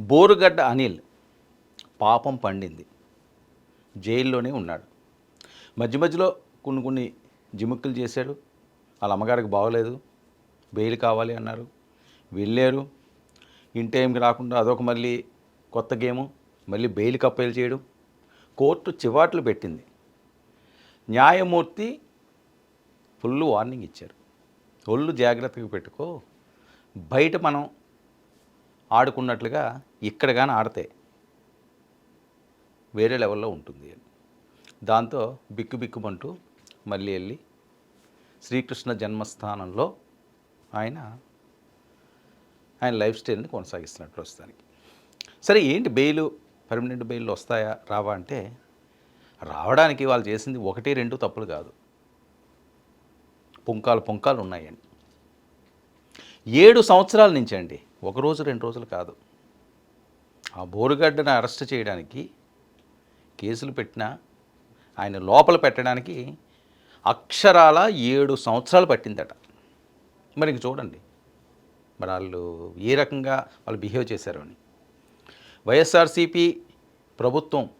బోరుగడ్డ అనిల్ పాపం పండింది. జైల్లోనే ఉన్నాడు. మధ్య మధ్యలో కొన్ని కొన్ని జిముక్కులు చేశాడు. వాళ్ళ అమ్మగారికి బాగోలేదు. బెయిల్ కావాలి అన్నారు. వెళ్ళారు. ఇన్ టైంకి రాకుండా అదొక మళ్ళీ కొత్త గేము. మళ్ళీ బెయిల్ కప్పేలు చేయడం. కోర్టు చివాట్లు పెట్టింది. న్యాయమూర్తి ఫుల్ వార్నింగ్ ఇచ్చారు. ఒళ్ళు జాగ్రత్తగా పెట్టుకో. బయట మనం ఆడుకున్నట్లుగా ఇక్కడ కానీ ఆడితే వేరే లెవెల్లో ఉంటుంది అని. దాంతో బిక్కు బిక్కుమంటూ మళ్ళీ వెళ్ళి శ్రీకృష్ణ జన్మస్థానంలో ఆయన ఆయన లైఫ్ స్టైల్ని కొనసాగిస్తున్నాడు ప్రస్తుతానికి. సరే ఏంటి బెయిలు? పర్మనెంట్ బెయిల్ వస్తాయా? రావా అంటే రావడానికి వాళ్ళు చేసింది ఒకటి రెండు తప్పులు కాదు. పుంకాలు పుంకాలు ఉన్నాయండి ఏడు సంవత్సరాల నుంచి అండి ఒక రోజు రెండు రోజులు కాదు. ఆ బోరుగడ్డను అరెస్ట్ చేయడానికి కేసులు పెట్టినా ఆయన లోపల పెట్టడానికి అక్షరాల ఏడు సంవత్సరాలు పట్టిందట. మరి ఇంక చూడండి. మరి వాళ్ళు ఏ రకంగా వాళ్ళు బిహేవ్ చేశారు అని. వైఎస్ఆర్సీపీ ప్రభుత్వం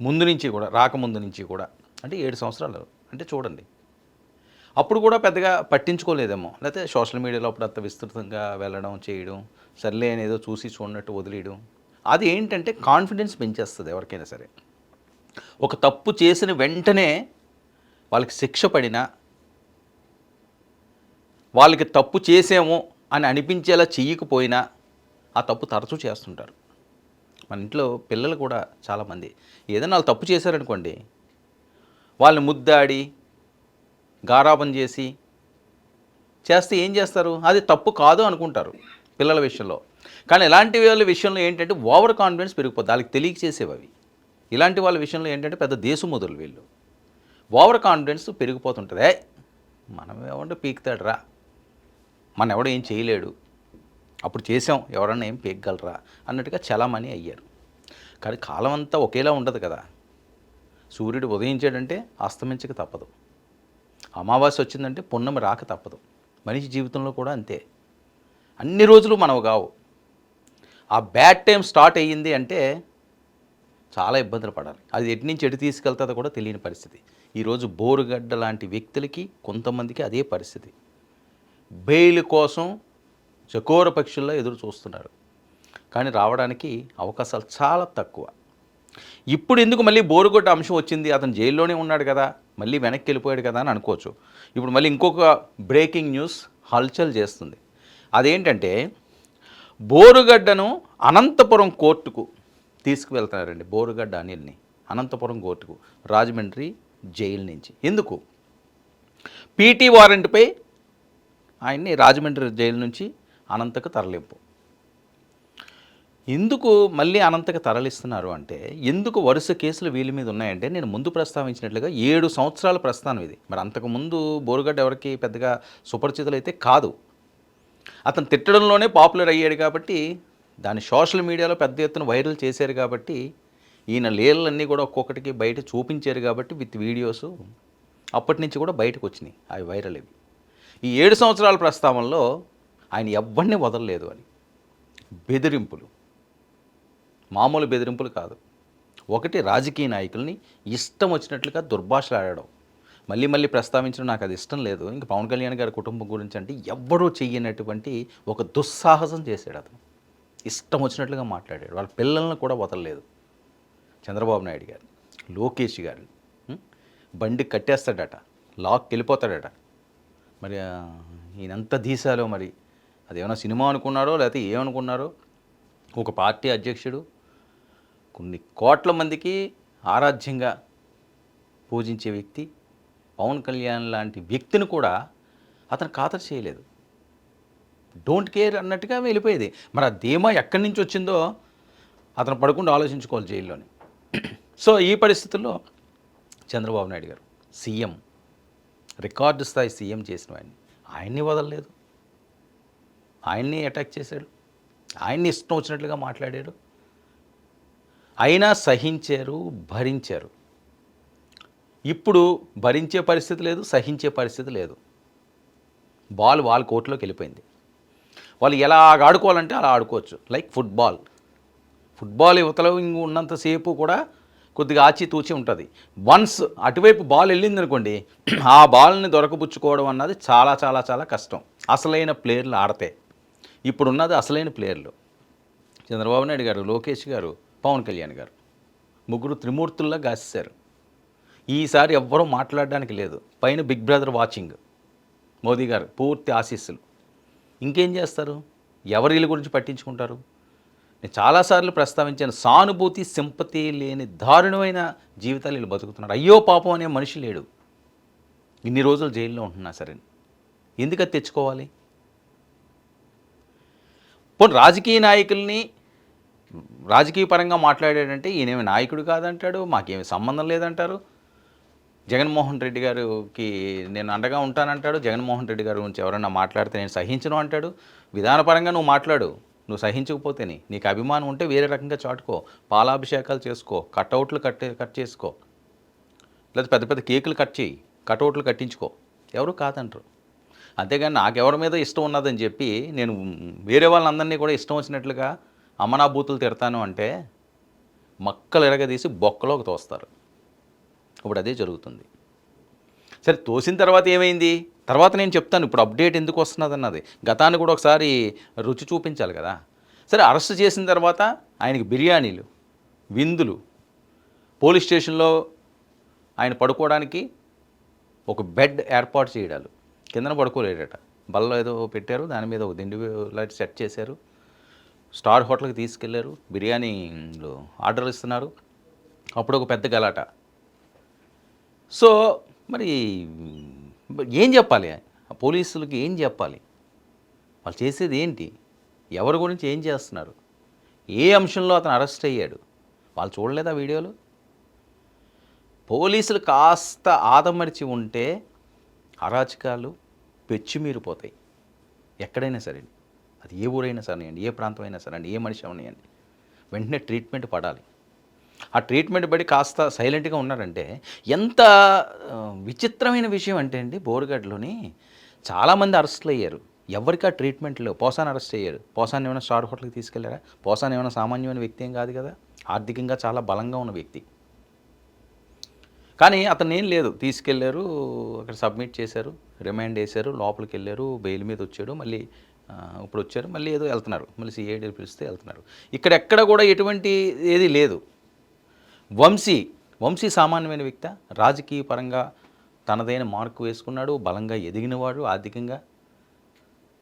ముందు నుంచి కూడా రాకముందు నుంచి కూడా అంటే ఏడు సంవత్సరాలు. అంటే చూడండి. అప్పుడు కూడా పెద్దగా పట్టించుకోలేదేమో. లేకపోతే సోషల్ మీడియాలో అప్పుడు అంత విస్తృతంగా వెళ్ళడం చేయడం సర్లే ఏదో చూసి చూడనట్టు వదిలేయడం. అది ఏంటంటే కాన్ఫిడెన్స్ పెంచేస్తుంది ఎవరికైనా సరే. ఒక తప్పు చేసిన వెంటనే వాళ్ళకి శిక్ష పడినా వాళ్ళకి తప్పు చేసాము అని అనిపించేలా చెయ్యకపోయినా ఆ తప్పు తరచూ చేస్తుంటారు. మన ఇంట్లో పిల్లలు కూడా చాలామంది ఏదైనా వాళ్ళు తప్పు చేశారనుకోండి వాళ్ళని ముద్దాడి గారాబం చేసి చేస్తే ఏం చేస్తారు? అది తప్పు కాదు అనుకుంటారు పిల్లల విషయంలో. కానీ ఇలాంటి వాళ్ళ విషయంలో ఏంటంటే ఓవర్ కాన్ఫిడెన్స్ పెరిగిపోతుంది వాళ్ళకి తెలియక చేసేవి అవి. ఇలాంటి వాళ్ళ విషయంలో ఏంటంటే పెద్ద దేశముదులు వీళ్ళు. ఓవర్ కాన్ఫిడెన్స్ పెరిగిపోతుంటుంది. "ఏయ్, మనం ఏమంటే పీకుతాడు రా మన ఎవడో ఏం చేయలేడు. అప్పుడు చేసాం ఎవరన్నా ఏం పీకగలరా? అన్నట్టుగా చలామణి అయ్యారు. కానీ కాలం అంతా ఒకేలా ఉండదు కదా. సూర్యుడు ఉదయించాడంటే అస్తమించక తప్పదు. అమావాస్య వచ్చిందంటే పున్నమి రాక తప్పదు. మనిషి జీవితంలో కూడా అంతే. అన్ని రోజులు మనవు కావు. ఆ బ్యాడ్ టైం స్టార్ట్ అయ్యింది అంటే చాలా ఇబ్బందులు పడాలి. అది ఎటు నుంచి ఎటు తీసుకెళ్తుందో కూడా తెలియని పరిస్థితి. ఈరోజు బోరుగడ్డ లాంటి వ్యక్తులకి కొంతమందికి అదే పరిస్థితి. బెయిల్ కోసం చకోర పక్షుల్లో ఎదురు చూస్తున్నారు. కానీ రావడానికి అవకాశాలు చాలా తక్కువ. ఇప్పుడు ఎందుకు మళ్ళీ బోరుగొట్ట అంశం వచ్చింది? అతను జైల్లోనే ఉన్నాడు కదా మళ్ళీ వెనక్కి వెళ్ళిపోయాడు కదా అని అనుకోవచ్చు. ఇప్పుడు మళ్ళీ ఇంకొక బ్రేకింగ్ న్యూస్ హల్చల్ చేస్తుంది. అదేంటంటే బోరుగడ్డను అనంతపురం కోర్టుకు తీసుకువెళ్తున్నారండి బోరుగడ్డ అనిల్ని. అనంతపురం కోర్టుకు రాజమండ్రి జైలు నుంచి. ఎందుకు? పీటీ వారెంట్పై ఆయన్ని రాజమండ్రి జైలు నుంచి అనంతకు తరలింపు. ఎందుకు మళ్ళీ అనంతకు తరలిస్తున్నారు అంటే ఎందుకు వరుస కేసులు వీళ్ళ మీద ఉన్నాయంటే నేను ముందు ప్రస్తావించినట్లుగా ఏడు సంవత్సరాల ప్రస్థానం ఇది. మరి అంతకుముందు బోరుగడ్డ ఎవరికి పెద్దగా సుపరిచితులు అయితే కాదు. అతను తిట్టడంలోనే పాపులర్ అయ్యాడు కాబట్టి దాన్ని సోషల్ మీడియాలో పెద్ద ఎత్తున వైరల్ చేశారు కాబట్టి ఈయన లీలలన్నీ కూడా ఒక్కొక్కటికి బయట చూపించారు కాబట్టి విత్ వీడియోస్ అప్పటి నుంచి కూడా బయటకు వచ్చినాయి. అవి వైరల్ ఇవి. ఈ ఏడు సంవత్సరాల ప్రస్తావనలో ఆయన ఎవ్వరిని వదలలేదు అని బెదిరింపులు. మామూలు బెదిరింపులు కాదు. ఒకటి రాజకీయ నాయకుల్ని ఇష్టం వచ్చినట్లుగా దుర్భాషలు ఆడడం మళ్ళీ మళ్ళీ ప్రస్తావించడం నాకు అది ఇష్టం లేదు. ఇంకా పవన్ కళ్యాణ్ గారి కుటుంబం గురించి అంటే ఎవ్వరూ చెయ్యనటువంటి ఒక దుస్సాహసం చేశాడు అతను. ఇష్టం వచ్చినట్లుగా మాట్లాడాడు. వాళ్ళ పిల్లల్ని కూడా వదలలేదు చంద్రబాబు నాయుడు గారు లోకేష్ గారు. బండి కట్టేస్తాడట లాక్ వెళ్ళిపోతాడట. మరి ఈయనంత దీశాలో మరి అదేమైనా సినిమా అనుకున్నారో లేకపోతే ఏమనుకున్నారో? ఒక పార్టీ అధ్యక్షుడు కొన్ని కోట్ల మందికి ఆరాధ్యంగా పూజించే వ్యక్తి పవన్ కళ్యాణ్ లాంటి వ్యక్తిని కూడా అతను ఖాతరు చేయలేదు. డోంట్ కేర్ అన్నట్టుగా వెళ్ళిపోయేది. మరి ఆ ధీమా ఎక్కడి నుంచి వచ్చిందో అతను పడకుండా ఆలోచించుకోవాలి జైల్లోని. సో ఈ పరిస్థితుల్లో చంద్రబాబు నాయుడు గారు సీఎం రికార్డు స్థాయి సీఎం చేసిన వాడిని ఆయన్ని వదలలేదు. ఆయన్ని అటాక్ చేశాడు. ఆయన్ని ఇష్టం వచ్చినట్లుగా మాట్లాడాడు. అయినా సహించారు భరించారు. ఇప్పుడు భరించే పరిస్థితి లేదు సహించే పరిస్థితి లేదు. బాల్ వాళ్ళ కోర్టులోకి వెళ్ళిపోయింది. వాళ్ళు ఎలా ఆడుకోవాలంటే అలా ఆడుకోవచ్చు లైక్ ఫుట్బాల్. ఫుట్బాల్ యువతలో ఉన్నంతసేపు కూడా కొద్దిగా ఆచితూచి ఉంటుంది. వన్స్ అటువైపు బాల్ వెళ్ళింది అనుకోండి ఆ బాల్ని దొరకపుచ్చుకోవడం అన్నది చాలా చాలా చాలా కష్టం. అసలైన ప్లేయర్లు ఆడతాయి ఇప్పుడున్నది అసలైన ప్లేయర్లు. చంద్రబాబు నాయుడు గారు లోకేష్ గారు పవన్ కళ్యాణ్ గారు. ముగ్గురు త్రిమూర్తుల్లా గాసేశారు. ఈసారి ఎవ్వరూ మాట్లాడడానికి లేదు. పైన బిగ్ బ్రదర్ వాచింగ్. మోదీ గారు పూర్తి ఆశీస్సులు. ఇంకేం చేస్తారు? ఎవరి వీళ్ళ గురించి పట్టించుకుంటారు? నేను చాలాసార్లు ప్రస్తావించాను సానుభూతి సింపతి లేని దారుణమైన జీవితాలు వీళ్ళు బతుకుతున్నారు. అయ్యో పాపం అనే మనిషి లేడు. ఇన్ని రోజులు జైల్లో ఉంటున్నా సరే. ఎందుకు అది తెచ్చుకోవాలి? పోనీ రాజకీయ నాయకుల్ని రాజకీయ పరంగా మాట్లాడాడంటే ఈయనేమి నాయకుడు కాదంటాడు మాకేమి సంబంధం లేదంటారు? జగన్మోహన్ రెడ్డి గారికి నేను అండగా ఉంటానంటాడు జగన్మోహన్ రెడ్డి గారి గురించి ఎవరైనా మాట్లాడితే నేను సహించను అంటాడు? విధానపరంగా నువ్వు మాట్లాడు నువ్వు సహించకపోతేనే నీకు అభిమానం ఉంటే వేరే రకంగా చాటుకో పాలాభిషేకాలు చేసుకో కట్అవుట్లు కట్ కట్ చేసుకో. లేదా పెద్ద పెద్ద కేకులు కట్ చేయి కట్అవుట్లు కట్టించుకో. ఎవరు కాదంటారు? అంతేగాని నాకెవరి మీద ఇష్టం ఉన్నదని చెప్పి నేను వేరే వాళ్ళందరినీ కూడా ఇష్టం వచ్చినట్లుగా అమనాభూతులు తిడతాను అంటే మక్కలు ఎరగదీసి బొక్కలోకి తోస్తారు. ఇప్పుడు అదే జరుగుతుంది. సరే తోసిన తర్వాత ఏమైంది? తర్వాత నేను చెప్తాను ఇప్పుడు అప్డేట్ ఎందుకు వస్తున్నది అన్నది గతాన్ని కూడా ఒకసారి రుచి చూపించాలి కదా. సరే అరెస్ట్ చేసిన తర్వాత ఆయనకి బిర్యానీలు విందులు పోలీస్ స్టేషన్లో ఆయన పడుకోవడానికి ఒక బెడ్ ఏర్పాటు చేయడాలు. కిందన పడుకోలేడట. బల్లలో ఏదో పెట్టారు దాని మీద ఒక దిండి లైట్ సెట్ చేశారు. స్టార్ హోటల్కి తీసుకెళ్ళారు. బిర్యానీలు ఆర్డర్ ఇస్తున్నారు. అప్పుడు ఒక పెద్ద గలాట. సో మరి ఏం చెప్పాలి? ఆ పోలీసులకి ఏం చెప్పాలి? వాళ్ళు చేసేది ఏంటి? ఎవరి గురించి ఏం చేస్తున్నారు? ఏ అంశంలో అతను అరెస్ట్ అయ్యాడు? వాళ్ళు చూడలేదా వీడియోలు? పోలీసులు కాస్త ఆదమరిచి ఉంటే అరాచకాలు పెచ్చిమీరిపోతాయి ఎక్కడైనా సరే అది ఏ ఊరైనా సరేనండి ఏ ప్రాంతం అయినా సరే అండి ఏ మనిషి అవనియండి వెంటనే ట్రీట్మెంట్ పడాలి. ఆ ట్రీట్మెంట్ పడి కాస్త సైలెంట్గా ఉన్నారంటే ఎంత విచిత్రమైన విషయం అంటే అండి బోరుగడ్లోని చాలామంది అరెస్టులు అయ్యారు. ఎవరికి ఆ ట్రీట్మెంట్లో పోసాన్ అరెస్ట్ అయ్యారు. పోసాన్ ఏమైనా స్టార్ హోటల్కి తీసుకెళ్ళారా? పోసాన్ ఏమైనా సామాన్యమైన వ్యక్తి ఏం కాదు కదా? ఆర్థికంగా చాలా బలంగా ఉన్న వ్యక్తి. కానీ అతను ఏం లేదు. తీసుకెళ్ళారు అక్కడ సబ్మిట్ చేశారు. రిమైండ్ వేశారు లోపలికి వెళ్ళారు బెయిల్ మీద వచ్చాడు మళ్ళీ ఇప్పుడు వచ్చారు మళ్ళీ ఏదో వెళ్తున్నారు మళ్ళీ సిఐడి పిలిస్తే వెళ్తున్నారు. ఇక్కడ ఎక్కడ కూడా ఎటువంటి ఏది లేదు. వంశీ వంశీ సామాన్యమైన వ్యక్తి రాజకీయ పరంగా తనదైన మార్కు వేసుకున్నాడు బలంగా ఎదిగినవాడు ఆర్థికంగా.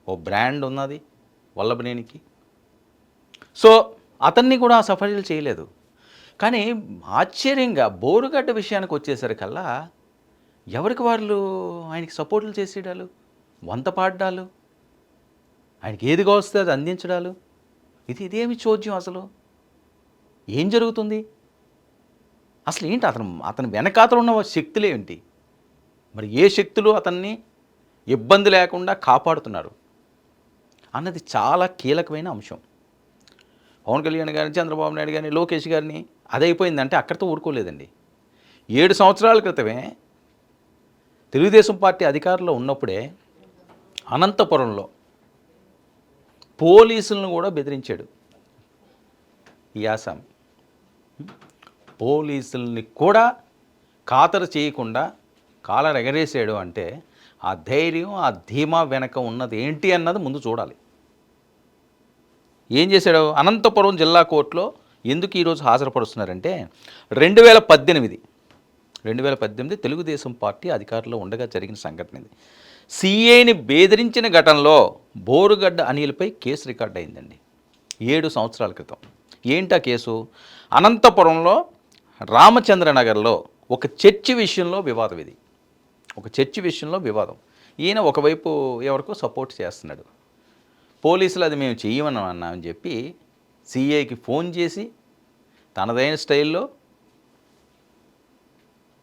ఓ బ్రాండ్ ఉన్నది వల్లభనేనికి. సో అతన్ని కూడా సఫరీలు చేయలేదు. కానీ ఆశ్చర్యంగా బోరుగడ్డ విషయానికి వచ్చేసరికల్లా ఎవరికి వాళ్ళు ఆయనకి సపోర్టులు చేసేయడాలు వంత పాడ్డాలు? ఆయనకి ఏదిగా వస్తే అది అందించడాలు? ఇది ఇదేమి చోద్యం అసలు? ఏం జరుగుతుంది? అసలు ఏంటి అతను అతని వెనకాతలు ఉన్న శక్తులు ఏంటి మరి ఏ శక్తులు అతన్ని ఇబ్బంది లేకుండా కాపాడుతున్నారు? అన్నది చాలా కీలకమైన అంశం. పవన్ కళ్యాణ్ గారిని చంద్రబాబు నాయుడు గారిని లోకేష్ గారిని అదైపోయిందంటే అక్కడితో ఊరుకోలేదండి. ఏడు సంవత్సరాల క్రితమే తెలుగుదేశం పార్టీ అధికారంలో ఉన్నప్పుడే అనంతపురంలో పోలీసులను కూడా బెదిరించాడు ఈ ఆసామి పోలీసుల్ని కూడా ఖాతరు చేయకుండా కాలర్ ఎగరేసాడు అంటే ఆ ధైర్యం ఆ ధీమా వెనక ఉన్నది ఏంటి అన్నది ముందు చూడాలి. ఏం చేశాడు? అనంతపురం జిల్లా కోర్టులో ఎందుకు ఈరోజు హాజరుపరుస్తున్నారంటే రెండు వేల పద్దెనిమిది రెండు వేల పద్దెనిమిది తెలుగుదేశం పార్టీ అధికారంలో ఉండగా జరిగిన సంఘటన ఇది. సీఏని బెదిరించిన ఘటనలో బోరుగడ్డ అనిల్పై కేసు రికార్డ్ అయిందండి. ఏడు సంవత్సరాల క్రితం. ఏంటా కేసు? అనంతపురంలో రామచంద్రనగర్లో ఒక చర్చి విషయంలో వివాదం ఇది. ఒక చర్చి విషయంలో వివాదం. ఈయన ఒకవైపు ఎవరికో సపోర్ట్ చేస్తున్నాడు. పోలీసులు అది మేము చెయ్యమని అన్నామని చెప్పి సిఐకి ఫోన్ చేసి తనదైన స్టైల్లో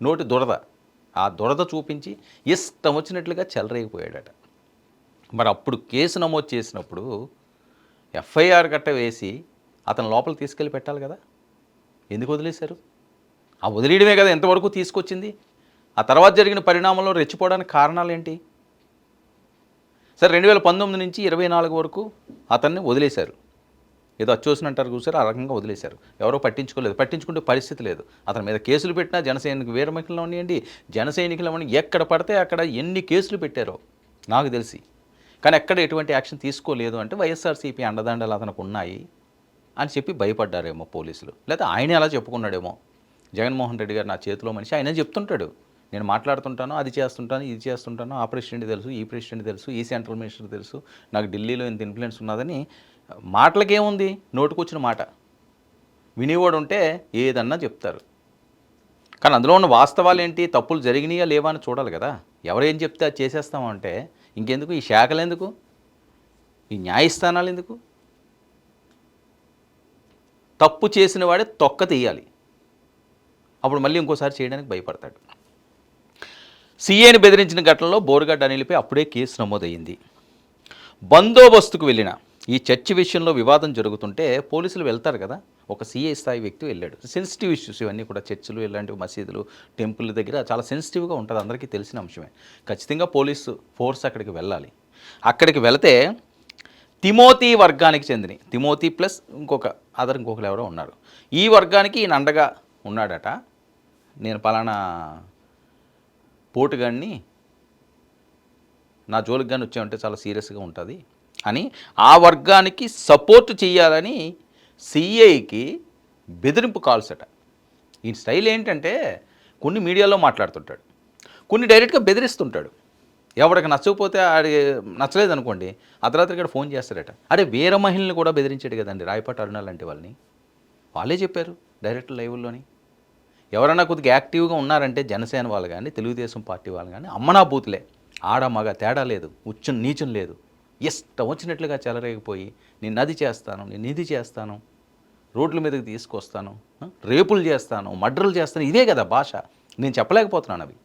నోటి దురద. ఆ దురద చూపించి ఇష్టం వచ్చినట్లుగా చెలరేగిపోయాడట. మరి అప్పుడు కేసు నమోదు చేసినప్పుడు ఎఫ్ఐఆర్ గట్ట వేసి అతను లోపల తీసుకెళ్ళి పెట్టాలి కదా? ఎందుకు వదిలేశారు? ఆ వదిలేయడమే కదా ఎంతవరకు తీసుకొచ్చింది. ఆ తర్వాత జరిగిన పరిణామంలో రెచ్చిపోవడానికి కారణాలు ఏంటి సరే రెండు వేల పంతొమ్మిది నుంచి ఇరవై నాలుగు వరకు అతన్ని వదిలేశారు. ఏదో అచ్చోసిన అంటారు చూసారు? ఆ రకంగా వదిలేశారు. ఎవరో పట్టించుకోలేదు. పట్టించుకుంటే పరిస్థితి లేదు. అతని మీద కేసులు పెట్టినా జనసైనిక వీరమహిళలు ఉన్నాయండి. జనసైనికులు అవని ఎక్కడ పడితే అక్కడ ఎన్ని కేసులు పెట్టారో నాకు తెలిసి. కానీ ఎక్కడ ఎటువంటి యాక్షన్ తీసుకోలేదు అంటే వైఎస్ఆర్సీపీ అండదండలు అతనికి ఉన్నాయి అని చెప్పి భయపడ్డారేమో పోలీసులు. లేదా ఆయనే అలా చెప్పుకున్నాడేమో. జగన్మోహన్ రెడ్డి గారు నా చేతిలో మనిషి. ఆయన చెప్తుంటాడు. నేను మాట్లాడుతుంటాను అది చేస్తుంటాను ఇది చేస్తుంటాను ఆ ప్రెసిడెంట్ తెలుసు ఈ ప్రెసిడెంట్ తెలుసు ఈ సెంట్రల్ మినిస్టర్ తెలుసు నాకు ఢిల్లీలో ఇంత ఇన్ఫ్లుయెన్స్ ఉన్నదని మాటలకేముంది? నోటుకొచ్చిన మాట. వినేవాడు ఉంటే ఏదన్నా చెప్తారు. కానీ అందులో ఉన్న వాస్తవాలు ఏంటి తప్పులు జరిగినాయా లేవా అని చూడాలి కదా. ఎవరేం చెప్తే అది చేసేస్తామంటే ఇంకెందుకు? ఈ శాఖలు ఎందుకు ఈ న్యాయస్థానాలు ఎందుకు తప్పు చేసిన వాడే తొక్క తీయాలి. అప్పుడు మళ్ళీ ఇంకోసారి చేయడానికి భయపడతాడు. సీఏని బెదిరించిన ఘటనలో బోరుగడ్డ అనిల్పై అప్పుడే కేసు నమోదయ్యింది. బందోబస్తుకు వెళ్ళిన ఈ చర్చి విషయంలో వివాదం జరుగుతుంటే పోలీసులు వెళ్తారు కదా. ఒక సీఏ స్థాయి వ్యక్తి వెళ్ళాడు. సెన్సిటివ్ ఇష్యూస్ ఇవన్నీ కూడా చర్చిలు ఇలాంటి మసీదులు టెంపుల్ దగ్గర చాలా సెన్సిటివ్గా ఉంటుంది. అందరికీ తెలిసిన అంశమే. ఖచ్చితంగా పోలీసు ఫోర్స్ అక్కడికి వెళ్ళాలి. అక్కడికి వెళితే తిమోతి వర్గానికి చెందిన తిమోతి ప్లస్ ఇంకొక అదర్ ఇంకొకరు ఎవరో ఉన్నారు. ఈ వర్గానికి ఈయన అండగా ఉన్నాడట. నేను పలానా పోటుగాడిని నా జోలికి కానీ వచ్చామంటే చాలా సీరియస్గా ఉంటుంది. అని ఆ వర్గానికి సపోర్ట్ చేయాలని సిఐకి బెదిరింపు కాల్స్ అట ఈ స్టైల్ ఏంటంటే కొన్ని మీడియాలో మాట్లాడుతుంటాడు. కొన్ని డైరెక్ట్గా బెదిరిస్తుంటాడు. ఎవరికి నచ్చకపోతే ఆడి నచ్చలేదు అనుకోండి ఆ తర్వాత ఇక్కడ ఫోన్ చేస్తాడట. అరే వేరే మహిళని కూడా బెదిరించాడు కదండి రాయపాటి అరుణ లాంటి వాళ్ళని. వాళ్ళే చెప్పారు డైరెక్ట్ లైవ్లోని. ఎవరైనా కొద్దిగా యాక్టివ్గా ఉన్నారంటే జనసేన వాళ్ళు కానీ తెలుగుదేశం పార్టీ వాళ్ళు కానీ అమ్మనా బూతులే. ఆడ మగ తేడా లేదు ఉచ్చం నీచం లేదు. ఇష్టం వచ్చినట్లుగా చెలరేగిపోయి నేను అది చేస్తాను నేను ఇది చేస్తాను రోడ్ల మీదకి తీసుకొస్తాను రేపులు చేస్తాను మడ్రలు చేస్తాను ఇదే కదా భాష. నేను చెప్పలేకపోతున్నాను అవి.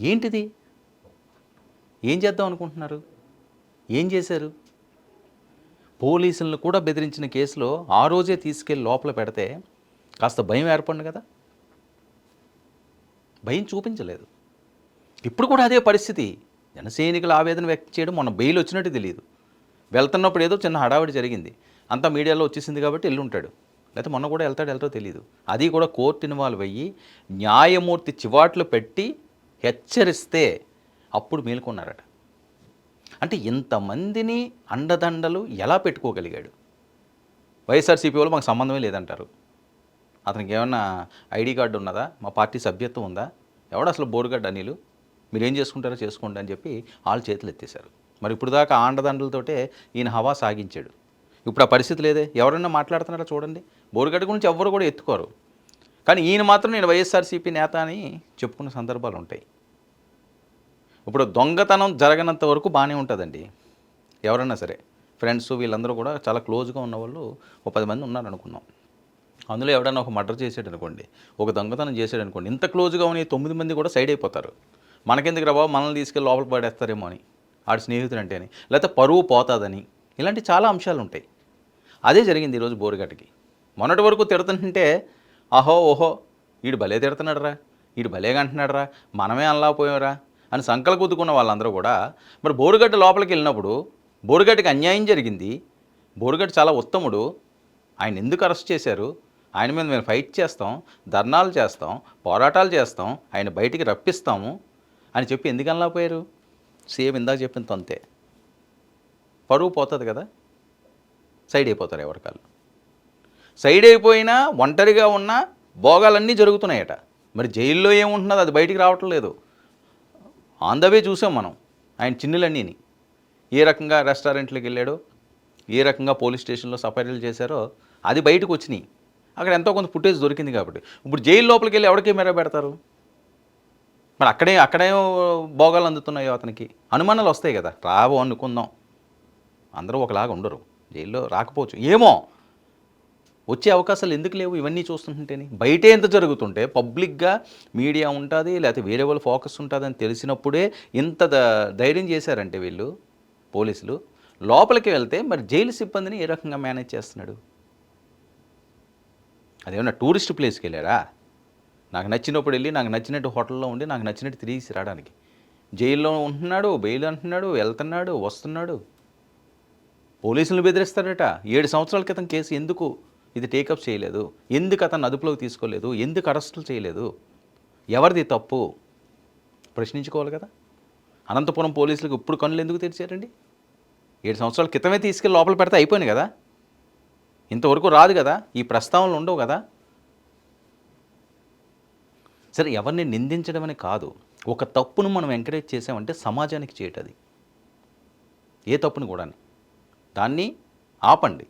ఏంటిది? ఏం చేద్దాం అనుకుంటున్నారు? ఏం చేశారు? పోలీసులను కూడా బెదిరించిన కేసులో ఆ రోజే తీసుకెళ్ళి లోపల పెడితే కాస్త భయం ఏర్పడింది కదా? భయం చూపించలేదు. ఇప్పుడు కూడా అదే పరిస్థితి. జనసైనికుల ఆవేదన వ్యక్తం చేయడం మొన్న బెయిల్ వచ్చినట్టు తెలియదు వెళ్తున్నప్పుడు ఏదో చిన్న హడావిడి జరిగింది. అంతా మీడియాలో వచ్చేసింది కాబట్టి వెళ్ళి ఉంటాడు లేకపోతే మొన్న కూడా వెళ్తాడు వెళ్తాడో తెలియదు అది కూడా కోర్టు ఇన్వాల్వ్ అయ్యి న్యాయమూర్తి చివాట్లు పెట్టి హెచ్చరిస్తే అప్పుడు మేలుకున్నారట. అంటే ఇంతమందిని అండదండలు ఎలా పెట్టుకోగలిగాడు? వైఎస్ఆర్సీపీ వాళ్ళు మాకు సంబంధమే లేదంటారు. అతనికి ఏమన్నా ఐడి కార్డు ఉన్నదా? మా పార్టీ సభ్యత్వం ఉందా? ఎవడు అసలు బోరుగడ్డ అనిలు? మీరు ఏం చేసుకుంటారో చేసుకోండి అని చెప్పి వాళ్ళు చేతులు ఎత్తేశారు. మరి ఇప్పుడు దాకా ఆండదండలతోటే ఈయన హవా సాగించాడు. ఇప్పుడు ఆ పరిస్థితి లేదే? ఎవరైనా మాట్లాడుతున్నారా చూడండి. బోరుగడ్డ గురించి ఎవ్వరు కూడా ఎత్తుకోరు. కానీ ఈయన మాత్రం నేను వైఎస్ఆర్సీపీ నేత అని చెప్పుకున్న సందర్భాలు ఉంటాయి. ఇప్పుడు దొంగతనం జరగనంత వరకు బాగానే ఉంటుందండి. ఎవరైనా సరే ఫ్రెండ్స్ వీళ్ళందరూ కూడా చాలా క్లోజ్గా ఉన్నవాళ్ళు ఒక పది మంది ఉన్నారు అనుకున్నాం అందులో ఎవడైనా ఒక మర్డర్ చేసాడు అనుకోండి ఒక దొంగతనం చేసాడు అనుకోండి ఇంత క్లోజ్గా ఉన్న తొమ్మిది మంది కూడా సైడ్ అయిపోతారు. మనకెందుకు రా బాబు? మనల్ని తీసుకెళ్ళి లోపల పడేస్తారేమో అని. ఆడు స్నేహితుడు అంటే అని లేకపోతే పరువు పోతాదని. ఇలాంటి చాలా అంశాలు ఉంటాయి. అదే జరిగింది ఈరోజు బోరుగడ్డకి మొన్నటి వరకు తిడుతుంటే ఆహో ఓహో వీడు భలే తిడుతున్నాడు రా వీడు భలేగా అంటున్నాడు రా మనమే అల్లా పోయారా. అని సంకల కుదుకున్న వాళ్ళందరూ కూడా మరి బోరుగడ్డ లోపలికి వెళ్ళినప్పుడు బోరుగడ్డకి అన్యాయం జరిగింది. బోరుగడ్డ చాలా ఉత్తముడు. ఆయన ఎందుకు అరెస్ట్ చేశారు? ఆయన మీద మేము ఫైట్ చేస్తాం ధర్నాలు చేస్తాం పోరాటాలు చేస్తాం. ఆయన బయటికి రప్పిస్తాము. అని చెప్పి ఎందుకు అలా పోయారు? సేమ్ ఇందాక చెప్పింది అంతే. పరువు పోతుంది కదా? సైడ్ అయిపోతారు ఎవరికాళ్ళు సైడ్ అయిపోయినా ఒంటరిగా ఉన్న భోగాలన్నీ జరుగుతున్నాయట. మరి జైల్లో ఏముంటున్నది? అది బయటికి రావటం లేదు. ఆన్ ద వే చూసాం మనం. ఆయన చిన్నులన్నీని. ఏ రకంగా రెస్టారెంట్లకు వెళ్ళాడో ఏ రకంగా పోలీస్ స్టేషన్లో సఫైరీలు చేశారో అది బయటకు వచ్చినాయి. అక్కడ ఎంతో కొంత ఫుటేజ్ దొరికింది కాబట్టి. ఇప్పుడు జైలు లోపలికి వెళ్ళి ఎవరికి మెర పెడతారు? మరి అక్కడే అక్కడే భోగాలు అందుతున్నాయో అతనికి. అనుమానాలు వస్తాయి కదా. రావు అనుకుందాం. అందరూ ఒకలాగా ఉండరు. జైల్లో రాకపోవచ్చు. ఏమో! వచ్చే అవకాశాలు ఎందుకు లేవు? ఇవన్నీ చూస్తుంటేనే. బయటే ఎంత జరుగుతుంటే పబ్లిక్గా మీడియా ఉంటుంది లేకపోతే వేరే వాళ్ళు ఫోకస్ ఉంటుందని తెలిసినప్పుడే ఇంత ద- ధైర్యం చేశారంటే వీళ్ళు పోలీసులు. లోపలికి వెళ్తే మరి జైలు సిబ్బందిని ఏ రకంగా మేనేజ్ చేస్తున్నాడు? అదేమన్నా టూరిస్ట్ ప్లేస్కి వెళ్ళారా? నాకు నచ్చినప్పుడు వెళ్ళి నాకు నచ్చినట్టు హోటల్లో ఉండి నాకు నచ్చినట్టు తిరిగి రావడానికి. జైల్లో ఉంటున్నాడు బెయిల్ అంటున్నాడు వెళ్తున్నాడు వస్తున్నాడు. పోలీసులు బెదిరిస్తాడట. ఏడు సంవత్సరాల క్రితం కేసు ఎందుకు ఇది టేకప్ చేయలేదు? ఎందుకు అతను అదుపులోకి తీసుకోలేదు? ఎందుకు అరెస్టులు చేయలేదు? ఎవరిది తప్పు? ప్రశ్నించుకోవాలి కదా. అనంతపురం పోలీసులకు ఇప్పుడు కన్నులు ఎందుకు తెరిచారండి? ఏడు సంవత్సరాల క్రితమే తీసుకెళ్ళి లోపల పెడితే అయిపోయింది కదా. ఇంతవరకు రాదు కదా. ఈ ప్రస్తావనలు ఉండవు కదా. సరే ఎవరిని నిందించడం అని కాదు. ఒక తప్పును మనం ఎంకరేజ్ చేసామంటే సమాజానికి చేయటది. ఏ తప్పును కూడా దాన్ని ఆపండి.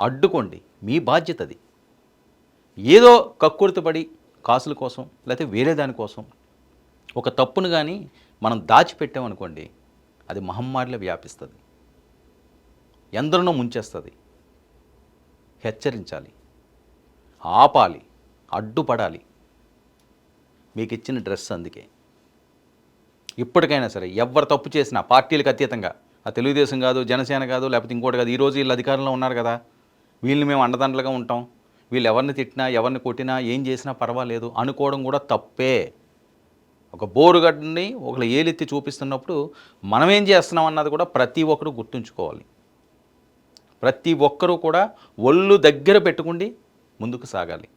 అడ్డుకోండి. మీ బాధ్యత అది ఏదో కక్కుర్తిపడి కాసుల కోసం లేకపోతే వేరే దానికోసం ఒక తప్పును కానీ మనం దాచిపెట్టామనుకోండి అది మహమ్మారిలో వ్యాపిస్తుంది. ఎందరినో ముంచేస్తుంది. హెచ్చరించాలి. ఆపాలి. అడ్డుపడాలి. మీకు ఇచ్చిన డ్రెస్ అందుకే. ఇప్పటికైనా సరే ఎవరు తప్పు చేసినా పార్టీలకు అతీతంగా ఆ తెలుగుదేశం కాదు జనసేన కాదు లేకపోతే ఇంకోటి కాదు ఈరోజు వీళ్ళు అధికారంలో ఉన్నారు కదా వీళ్ళని మేము అండదండలుగా ఉంటాం. వీళ్ళు ఎవరిని తిట్టినా ఎవరిని కొట్టినా ఏం చేసినా పర్వాలేదు అనుకోవడం కూడా తప్పే. ఒక బోరుగడ్డని ఒకళ్ళు ఏలెత్తి చూపిస్తున్నప్పుడు మనం ఏం చేస్తున్నాం అన్నది కూడా ప్రతి ఒక్కరు గుర్తుంచుకోవాలి. ప్రతి ఒక్కరూ కూడా ఒళ్ళు దగ్గర పెట్టుకుండి ముందుకు సాగాలి.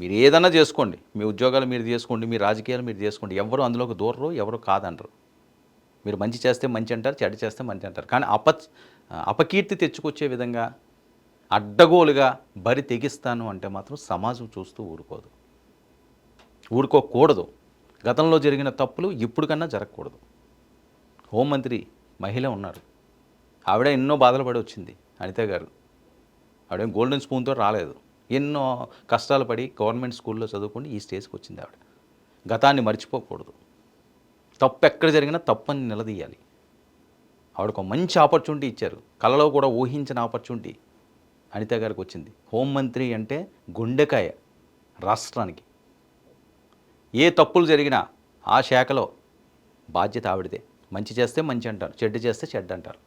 మీరు ఏదన్నా చేసుకోండి. మీ ఉద్యోగాలు మీరు చేసుకోండి మీ రాజకీయాలు మీరు చేసుకోండి ఎవరు అందులోకి దూరరు ఎవరు కాదంటారు. మీరు మంచి చేస్తే మంచి అంటారు చెడ్డ చేస్తే మంచి అంటారు. కానీ అప అపకీర్తి తెచ్చుకొచ్చే విధంగా అడ్డగోలుగా బరి తెగిస్తాను అంటే మాత్రం సమాజం చూస్తూ ఊరుకోదు. ఊరుకోకూడదు. గతంలో జరిగిన తప్పులు ఇప్పుడు కన్నా జరగకూడదు. హోంమంత్రి మహిళ ఉన్నారు. ఆవిడ ఎన్నో బాధలు పడి వచ్చింది అనిత గారు. ఆవిడేం గోల్డెన్ స్పూన్తో రాలేదు. ఎన్నో కష్టాలు పడి గవర్నమెంట్ స్కూల్లో చదువుకుని ఈ స్టేజ్కి వచ్చింది ఆవిడ. గతాన్ని మర్చిపోకూడదు. తప్పు ఎక్కడ జరిగినా తప్పని నిలదీయాలి. ఆవిడకు మంచి ఆపర్చునిటీ ఇచ్చారు. కలలో కూడా ఊహించిన ఆపర్చునిటీ అనిత గారికి వచ్చింది. హోంమంత్రి అంటే గుండెకాయ రాష్ట్రానికి. ఏ తప్పులు జరిగినా ఆ శాఖలో బాధ్యత ఆవిడదే. మంచి చేస్తే మంచి అంటారు చెడ్డు చేస్తే చెడ్డ అంటారు.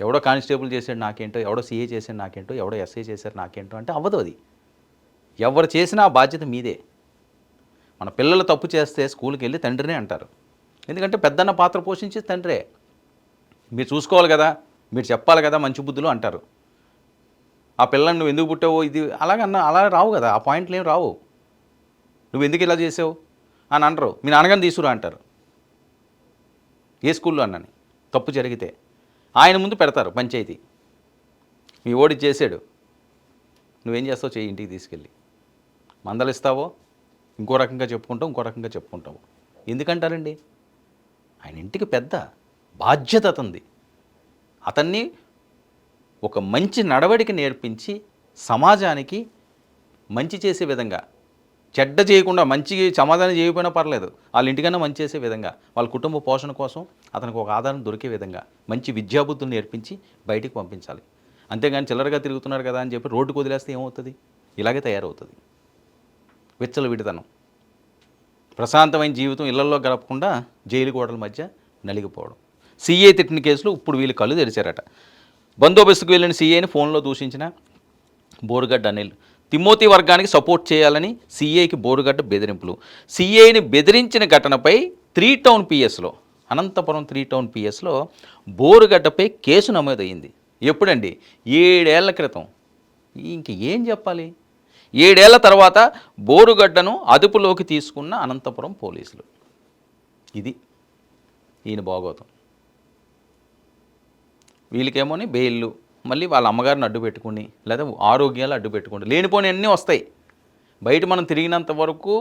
ఎవడో కానిస్టేబుల్ చేశాడు నాకేంటో ఎవడో సీఏ చేశాడు నాకేంటో ఎవడో ఎస్ఐ చేశారు నాకేంటో అంటే అవ్వదు అది. ఎవరు చేసినా బాధ్యత మీదే. మన పిల్లలు తప్పు చేస్తే స్కూల్కి వెళ్ళి తండ్రినే అంటారు. ఎందుకంటే పెద్దన్న పాత్ర పోషించే తండ్రే. మీరు చూసుకోవాలి కదా మీరు చెప్పాలి కదా మంచి బుద్ధులు అంటారు. ఆ పిల్లల్ని నువ్వు ఎందుకు పుట్టావో ఇది అలాగన్నా అలా రావు కదా ఆ పాయింట్లు ఏం రావు. నువ్వు ఎందుకు ఇలా చేసావు? అని అనరు. మీ నాన్నగారిని తీసుకురా అంటారు. ఏ స్కూల్లో అన్నని? తప్పు జరిగితే. ఆయన ముందు పెడతారు పంచాయతీ. మీ ఓడి చేసాడు. నువ్వేం చేస్తావు? చేయి ఇంటికి తీసుకెళ్ళి. మందలిస్తావో ఇంకో రకంగా చెప్పుకుంటావు ఇంకో రకంగా చెప్పుకుంటావు. ఎందుకంటారండి? ఆయన ఇంటికి పెద్ద బాధ్యత అతంది అతన్ని ఒక మంచి నడవడిక నేర్పించి సమాజానికి మంచి చేసే విధంగా చెడ్డ చేయకుండా మంచి సమాధానం చేయకపోయినా పర్లేదు వాళ్ళ ఇంటికన్నా మంచి చేసే విధంగా వాళ్ళ కుటుంబ పోషణ కోసం అతనికి ఒక ఆధారం దొరికే విధంగా మంచి విద్యాబుద్ధులు నేర్పించి బయటికి పంపించాలి. అంతేగాని చిల్లరగా తిరుగుతున్నారు కదా అని చెప్పి రోడ్డుకు వదిలేస్తే ఏమవుతుంది? ఇలాగే తయారవుతుంది. విచ్చల విడితనం ప్రశాంతమైన జీవితం ఇళ్ళలో గడపకుండా జైలు గోడల మధ్య నలిగిపోవడం. సీఏ తిట్టిన కేసులో ఇప్పుడు వీళ్ళు కళ్ళు తెరిచారట. బందోబస్తుకు వెళ్ళిన సీఏని ఫోన్లో దూషించిన బోరుగడ్డ అనిల్ తిమోతి వర్గానికి సపోర్ట్ చేయాలని సీఏకి బోరుగడ్డ బెదిరింపులు. సీఏని బెదిరించిన ఘటనపై త్రీ టౌన్ పిఎస్లో అనంతపురం త్రీ టౌన్ పిఎస్లో బోరుగడ్డపై కేసు నమోదయ్యింది. ఎప్పుడండి? ఏడేళ్ళ క్రితం. ఇంక ఏం చెప్పాలి? ఏడేళ్ళ తర్వాత బోరుగడ్డను అదుపులోకి తీసుకున్న అనంతపురం పోలీసులు. ఇది ఈయన భాగవతం వీళ్ళకేమోని బెయిల్లు మళ్ళీ వాళ్ళ అమ్మగారిని అడ్డు పెట్టుకుని లేదా ఆరోగ్యాలు అడ్డు పెట్టుకుని లేనిపోని అన్నీ వస్తాయి. బయట మనం తిరిగినంత వరకు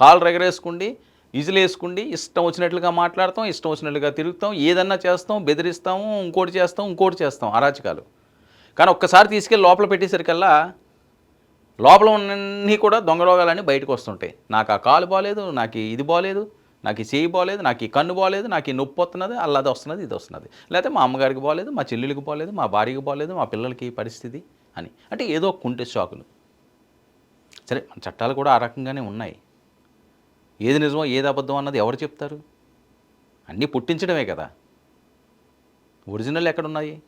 కాలు రెగరేసుకుండి ఇజులేసుకుండి ఇష్టం వచ్చినట్లుగా మాట్లాడతాం ఇష్టం వచ్చినట్లుగా తిరుగుతాం ఏదన్నా చేస్తాం బెదిరిస్తాము ఇంకోటి చేస్తాం ఇంకోటి చేస్తాం అరాచకాలు. కానీ ఒక్కసారి తీసుకెళ్ళి లోపల పెట్టేసరికల్లా లోపల ఉన్నన్నీ కూడా దొంగ రోగాలన్నీ బయటకు వస్తుంటాయి. నాకు ఆ కాలు బాగాలేదు నాకు ఇది బాగాలేదు నాకు ఈ చేయి బాగాలేదు నాకు ఈ కన్ను బాగాలేదు నాకు ఈ నొప్పి వస్తున్నది అల్లది వస్తున్నది ఇది వస్తున్నది. లేకపోతే మా అమ్మగారికి బాగాలేదు మా చెల్లెలికి బాగాలేదు మా భార్యకి బాగాలేదు మా పిల్లలకి ఈ పరిస్థితి అని. అంటే ఏదో కుంటే షాకులు. సరే మన చట్టాలు కూడా ఆ రకంగానే ఉన్నాయి. ఏది నిజమో ఏది అబద్ధం అన్నది ఎవరు చెప్తారు? అన్నీ పుట్టించడమే కదా. ఒరిజినల్ ఎక్కడున్నాయి?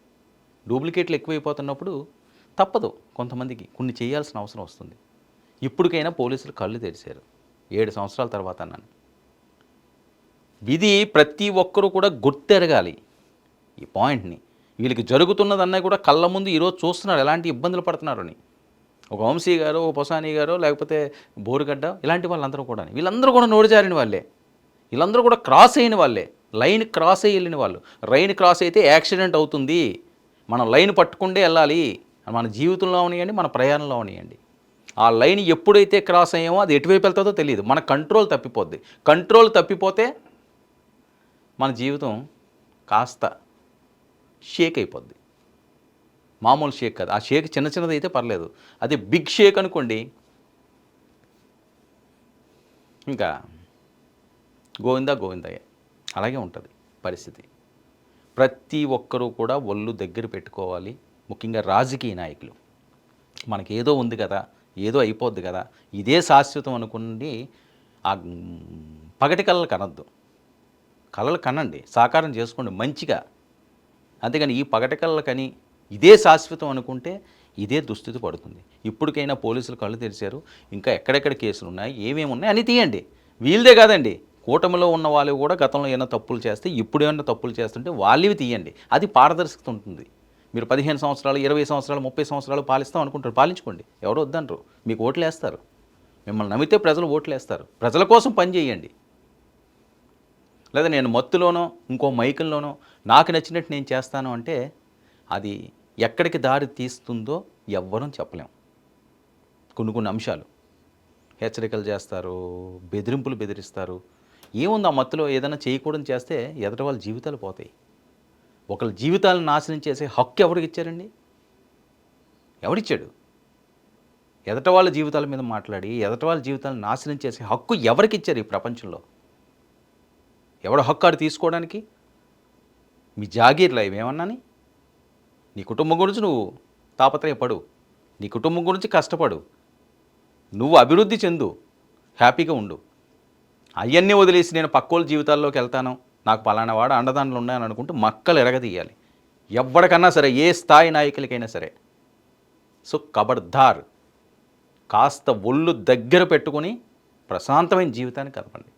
డూప్లికేట్లు ఎక్కువైపోతున్నప్పుడు తప్పదు. కొంతమందికి కొన్ని చేయాల్సిన అవసరం వస్తుంది. ఇప్పటికైనా పోలీసులు కళ్ళు తెరిచారు. ఏడు సంవత్సరాల తర్వాత అన్నాను. ఇది ప్రతి ఒక్కరూ కూడా గుర్తెరగాలి ఈ పాయింట్ని. వీళ్ళకి జరుగుతున్నదన్నా కూడా కళ్ళ ముందు ఈరోజు చూస్తున్నారు. ఎలాంటి ఇబ్బందులు పడుతున్నారని ఒక వంశీ గారు ఒక పొసాని గారు లేకపోతే బోరుగడ్డ ఇలాంటి వాళ్ళందరూ కూడా వీళ్ళందరూ కూడా నోడిజారిన వాళ్ళే. వీళ్ళందరూ కూడా క్రాస్ అయిన వాళ్ళే. లైన్ క్రాస్ అయ్యి వెళ్ళిన వాళ్ళు. లైన్ క్రాస్ అయితే యాక్సిడెంట్ అవుతుంది. మనం లైన్ పట్టుకుంటే వెళ్ళాలి. మన జీవితంలో అవనియండి మన ప్రయాణంలో అవనియండి. ఆ లైన్ ఎప్పుడైతే క్రాస్ అయ్యామో అది ఎటువైపు వెళ్తుందో తెలియదు. మన కంట్రోల్ తప్పిపోద్ది. కంట్రోల్ తప్పిపోతే మన జీవితం కాస్త షేక్ అయిపోద్ది. మామూలు షేక్ కాదు. ఆ షేక్ చిన్న చిన్నది అయితే పర్లేదు. అదే బిగ్ షేక్ అనుకోండి. ఇంకా గోవిందా గోవిందయ్య. అలాగే ఉంటుంది పరిస్థితి. ప్రతి ఒక్కరూ కూడా ఒళ్ళు దగ్గర పెట్టుకోవాలి. ముఖ్యంగా రాజకీయ నాయకులు. మనకి ఏదో ఉంది కదా ఏదో అయిపోద్ది కదా ఇదే శాశ్వతం అనుకుని ఆ పగటి కళలు కనద్దు. కళలు కనండి సాకారం చేసుకోండి మంచిగా. అంతేగాని ఈ పగటి కళలు కని ఇదే శాశ్వతం అనుకుంటే ఇదే దుస్థితి పడుతుంది. ఇప్పటికైనా పోలీసులు కళ్ళు తెరిచారు ఇంకా ఎక్కడెక్కడ కేసులు ఉన్నాయి ఏమేమి ఉన్నాయి అని తీయండి. వీళ్ళదే కాదండి కూటమిలో ఉన్న వాళ్ళు కూడా గతంలో ఏమైనా తప్పులు చేస్తే ఇప్పుడు ఏమైనా తప్పులు చేస్తుంటే వాళ్ళవి తీయండి. అది పారదర్శకత ఉంటుంది. మీరు పదిహేను సంవత్సరాలు ఇరవై సంవత్సరాలు ముప్పై సంవత్సరాలు పాలిస్తాం అనుకుంటారు. పాలించుకోండి. ఎవరు వద్దంటారు మీకు ఓట్లు వేస్తారు మిమ్మల్ని నమ్మితే ప్రజలు ఓట్లు వేస్తారు ప్రజల కోసం పని చేయండి. లేదా నేను మత్తులోనో ఇంకో మైకుల్లోనో నాకు నచ్చినట్టు నేను చేస్తాను అంటే అది ఎక్కడికి దారి తీస్తుందో ఎవ్వరం చెప్పలేం. కొన్ని కొన్ని అంశాలు. హెచ్చరికలు చేస్తారు బెదిరింపులు బెదిరిస్తారు. ఏముంది ఆ మత్తులో ఏదైనా చేయకూడదు చేస్తే ఎదటి వాళ్ళ జీవితాలు పోతాయి. ఒకళ్ళ జీవితాలను నాశనం చేసే హక్కు ఎవరికి ఇచ్చారండి? ఎవరిచ్చాడు? ఎదట వాళ్ళ జీవితాల మీద మాట్లాడి ఎదట వాళ్ళ జీవితాలను నాశనం చేసే హక్కు ఎవరికి ఇచ్చారు ఈ ప్రపంచంలో? ఎవడ హక్కు ఆడు తీసుకోవడానికి? మీ జాగీర్లా ఇవేమన్నాని నీ కుటుంబం గురించి నువ్వు తాపత్రయపడు నీ కుటుంబం గురించి కష్టపడు నువ్వు అభివృద్ధి చెందు హ్యాపీగా ఉండు. అవన్నీ వదిలేసి నేను పక్కోళ్ళ జీవితాల్లోకి వెళ్తాను. నాకు పలానా వాడు అండదండలు ఉన్నాయని అనుకుంటూ మక్కలు ఎరగదీయాలి. ఎవరికన్నా సరే ఏ స్థాయి నాయకులకైనా సరే. సో కబడ్దార్ కాస్త ఒళ్ళు దగ్గర పెట్టుకొని ప్రశాంతమైన జీవితాన్ని కలపండి.